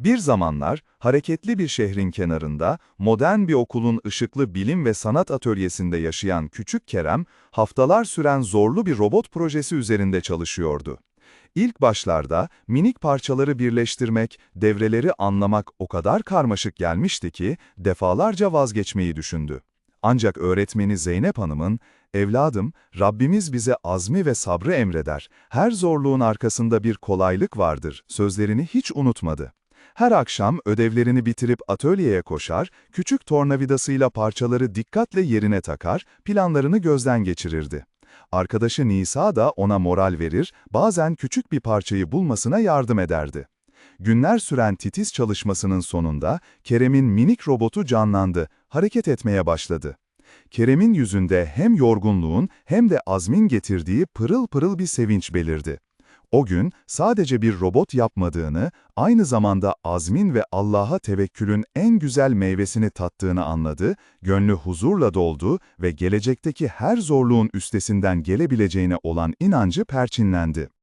Bir zamanlar hareketli bir şehrin kenarında modern bir okulun ışıklı bilim ve sanat atölyesinde yaşayan küçük Kerem, haftalar süren zorlu bir robot projesi üzerinde çalışıyordu. İlk başlarda minik parçaları birleştirmek, devreleri anlamak o kadar karmaşık gelmişti ki defalarca vazgeçmeyi düşündü. Ancak öğretmeni Zeynep Hanım'ın, "Evladım, Rabbimiz bize azmi ve sabrı emreder. Her zorluğun arkasında bir kolaylık vardır." sözlerini hiç unutmadı. Her akşam ödevlerini bitirip atölyeye koşar, küçük tornavidasıyla parçaları dikkatle yerine takar, planlarını gözden geçirirdi. Arkadaşı Nisa da ona moral verir, bazen küçük bir parçayı bulmasına yardım ederdi. Günler süren titiz çalışmasının sonunda Kerem'in minik robotu canlandı, hareket etmeye başladı. Kerem'in yüzünde hem yorgunluğun hem de azmin getirdiği pırıl pırıl bir sevinç belirdi. O gün sadece bir robot yapmadığını, aynı zamanda azmin ve Allah'a tevekkülün en güzel meyvesini tattığını anladı, gönlü huzurla doldu ve gelecekteki her zorluğun üstesinden gelebileceğine olan inancı perçinlendi.